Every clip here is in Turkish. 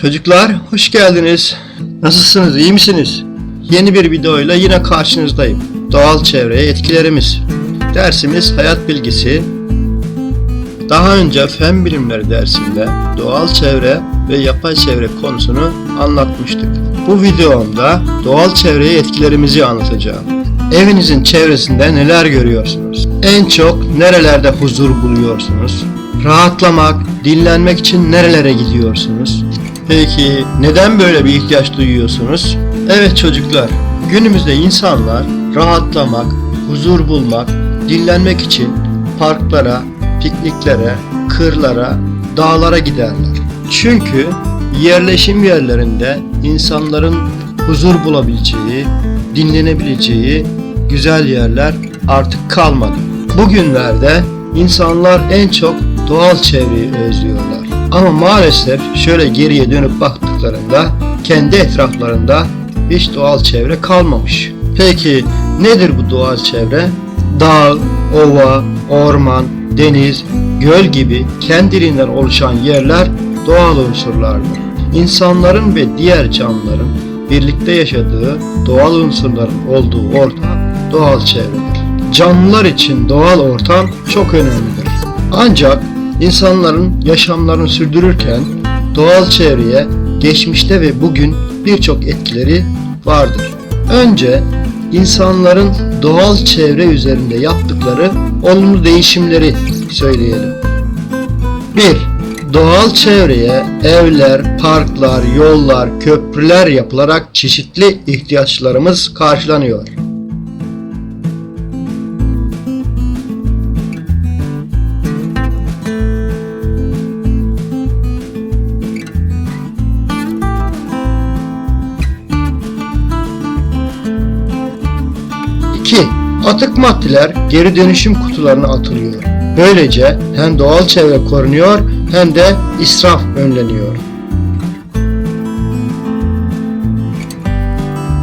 Çocuklar hoş geldiniz. Nasılsınız? iyi misiniz? Yeni bir videoyla yine karşınızdayım. Doğal çevreye etkilerimiz. Dersimiz hayat bilgisi. Daha önce fen bilimleri dersinde doğal çevre ve yapay çevre konusunu anlatmıştık. Bu videomda doğal çevreye etkilerimizi anlatacağım. Evinizin çevresinde neler görüyorsunuz? En çok nerelerde huzur buluyorsunuz? Rahatlamak, dinlenmek için nerelere gidiyorsunuz? Peki neden böyle bir ihtiyaç duyuyorsunuz? Evet çocuklar, günümüzde insanlar rahatlamak, huzur bulmak, dinlenmek için parklara, pikniklere, kırlara, dağlara giderler. Çünkü yerleşim yerlerinde insanların huzur bulabileceği, dinlenebileceği güzel yerler artık kalmadı. Bugünlerde insanlar en çok doğal çevreyi özlüyorlar. Ama maalesef şöyle geriye dönüp baktıklarında kendi etraflarında hiç doğal çevre kalmamış. Peki nedir bu doğal çevre? Dağ, ova, orman, deniz, göl gibi kendiliğinden oluşan yerler doğal unsurlardır. İnsanların ve diğer canlıların birlikte yaşadığı doğal unsurların olduğu ortam doğal çevredir. Canlılar için doğal ortam çok önemlidir. Ancak insanların yaşamlarını sürdürürken doğal çevreye geçmişte ve bugün birçok etkileri vardır. Önce insanların doğal çevre üzerinde yaptıkları olumlu değişimleri söyleyelim. 1. Doğal çevreye evler, parklar, yollar, köprüler yapılarak çeşitli ihtiyaçlarımız karşılanıyor. Atık maddeler geri dönüşüm kutularına atılıyor. Böylece hem doğal çevre korunuyor hem de israf önleniyor.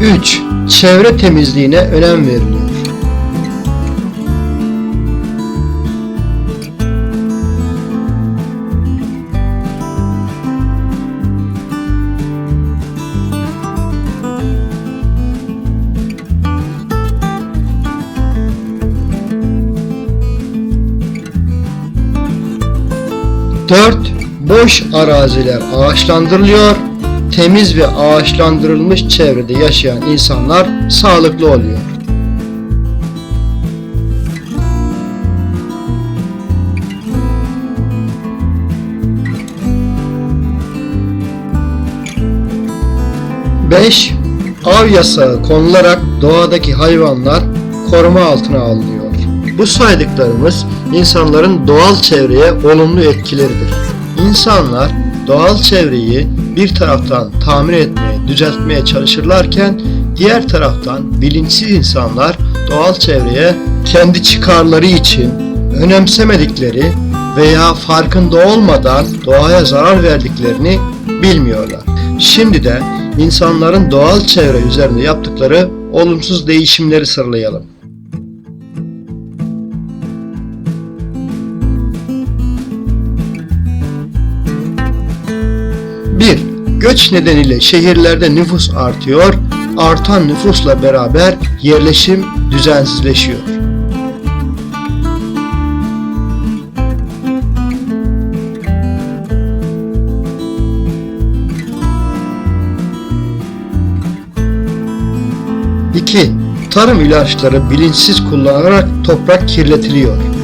3. Çevre temizliğine önem veriliyor. Dört, Boş araziler ağaçlandırılıyor. Temiz ve ağaçlandırılmış çevrede yaşayan insanlar sağlıklı oluyor. Beş, Av yasağı konularak doğadaki hayvanlar koruma altına alınıyor. Bu saydıklarımız insanların doğal çevreye olumlu etkileridir. İnsanlar doğal çevreyi bir taraftan tamir etmeye, düzeltmeye çalışırlarken diğer taraftan bilinçsiz insanlar doğal çevreye kendi çıkarları için önemsemedikleri veya farkında olmadan doğaya zarar verdiklerini bilmiyorlar. Şimdi de insanların doğal çevre üzerinde yaptıkları olumsuz değişimleri sıralayalım. Göç nedeniyle şehirlerde nüfus artıyor, artan nüfusla beraber yerleşim düzensizleşiyor. İki, Tarım ilaçları bilinçsiz kullanarak toprak kirletiliyor.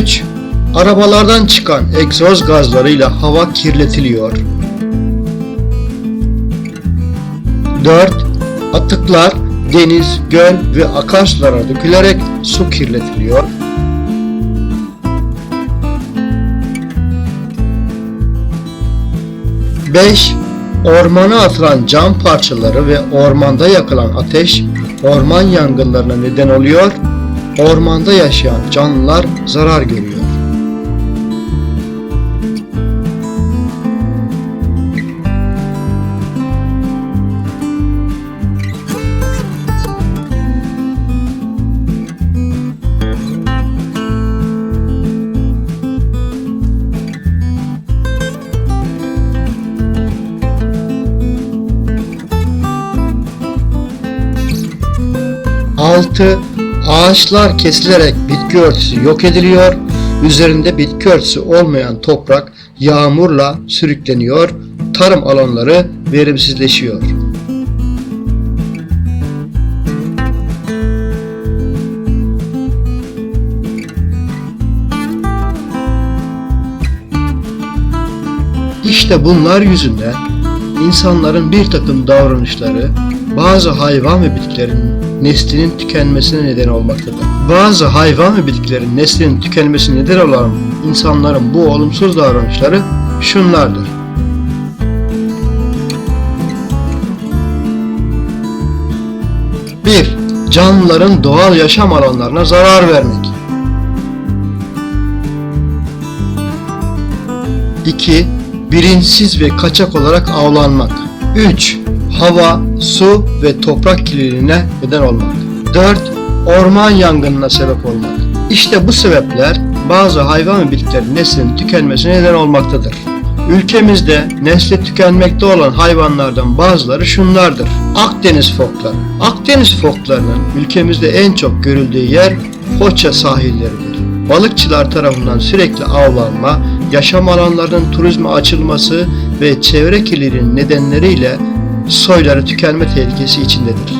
3. Arabalardan çıkan egzoz gazlarıyla hava kirletiliyor. 4. Atıklar deniz, göl ve akarsulara dökülerek su kirletiliyor. Beş, Ormana atılan cam parçaları ve ormanda yakılan ateş orman yangınlarına neden oluyor ormanda yaşayan canlılar zarar görüyor. Altı Ağaçlar kesilerek bitki örtüsü yok ediliyor. Üzerinde bitki örtüsü olmayan toprak yağmurla sürükleniyor. Tarım alanları verimsizleşiyor. İşte bunlar yüzünden insanların bir takım davranışları bazı hayvan ve bitkilerin neslinin tükenmesine neden olmaktadır. Bazı hayvan ve bitkilerin neslinin tükenmesine neden olan insanların bu olumsuz davranışları şunlardır. Bir, Canlıların doğal yaşam alanlarına zarar vermek. 2. Bilinçsiz ve kaçak olarak avlanmak. 3. Hava, su ve toprak kirliliğine neden olmak. 4. Orman yangınına sebep olmak. İşte bu sebepler bazı hayvan ve bitkilerin neslinin tükenmesine neden olmaktadır. Ülkemizde nesli tükenmekte olan hayvanlardan bazıları şunlardır. Akdeniz fokları. Akdeniz foklarının ülkemizde en çok görüldüğü yer Foça sahilleridir. Balıkçılar tarafından sürekli avlanma, yaşam alanlarının turizme açılması ve çevre kirliliğinin nedenleriyle soyları tükenme tehlikesi içindedir.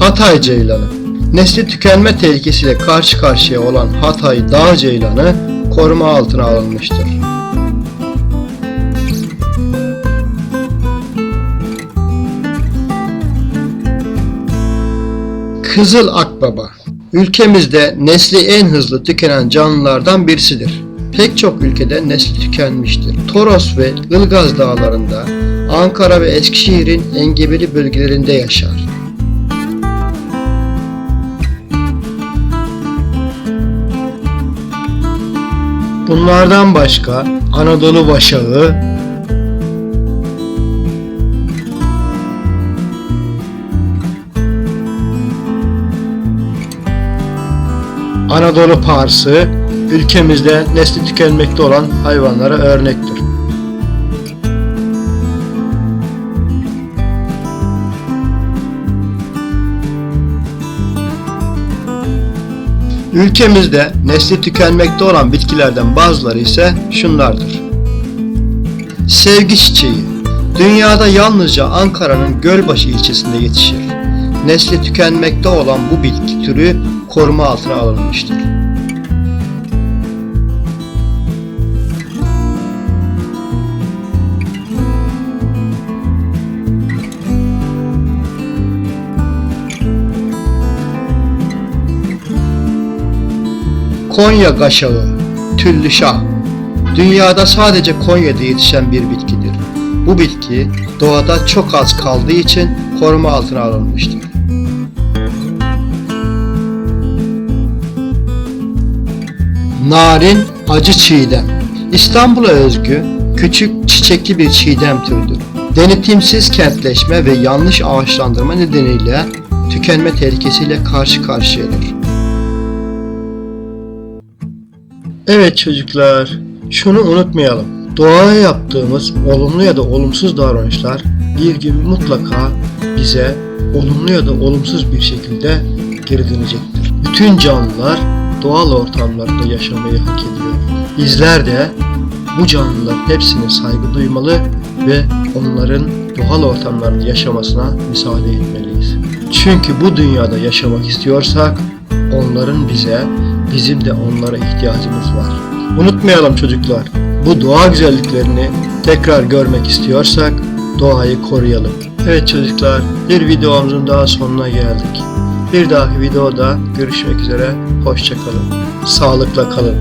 Hatay Ceylanı Nesli tükenme tehlikesiyle karşı karşıya olan Hatay Dağ Ceylanı koruma altına alınmıştır. Kızıl Akbaba Ülkemizde nesli en hızlı tükenen canlılardan birisidir. Pek çok ülkede nesli tükenmiştir. Toros ve Ilgaz dağlarında, Ankara ve Eskişehir'in engebeli bölgelerinde yaşar. Bunlardan başka Anadolu başağı, Anadolu parsı ülkemizde nesli tükenmekte olan hayvanlara örnektir. Ülkemizde nesli tükenmekte olan bitkilerden bazıları ise şunlardır. Sevgi çiçeği Dünyada yalnızca Ankara'nın Gölbaşı ilçesinde yetişir. Nesli tükenmekte olan bu bitki türü koruma altına alınmıştır. Konya gaşağı, tüllüşah. Dünyada sadece Konya'da yetişen bir bitkidir. Bu bitki doğada çok az kaldığı için koruma altına alınmıştır. Narin acı çiğdem. İstanbul'a özgü küçük çiçekli bir çiğdem türüdür. Denetimsiz kentleşme ve yanlış ağaçlandırma nedeniyle tükenme tehlikesiyle karşı karşıyadır. Evet çocuklar, şunu unutmayalım. Doğaya yaptığımız olumlu ya da olumsuz davranışlar bir gün mutlaka bize olumlu ya da olumsuz bir şekilde geri dönecektir. Bütün canlılar doğal ortamlarda yaşamayı hak ediyor. Bizler de bu canlıların hepsine saygı duymalı ve onların doğal ortamlarda yaşamasına müsaade etmeliyiz. Çünkü bu dünyada yaşamak istiyorsak onların bize, bizim de onlara ihtiyacımız var. Unutmayalım çocuklar, bu doğa güzelliklerini tekrar görmek istiyorsak doğayı koruyalım. Evet çocuklar, bir videomuzun daha sonuna geldik. Bir dahaki videoda görüşmek üzere, hoşçakalın, sağlıkla kalın.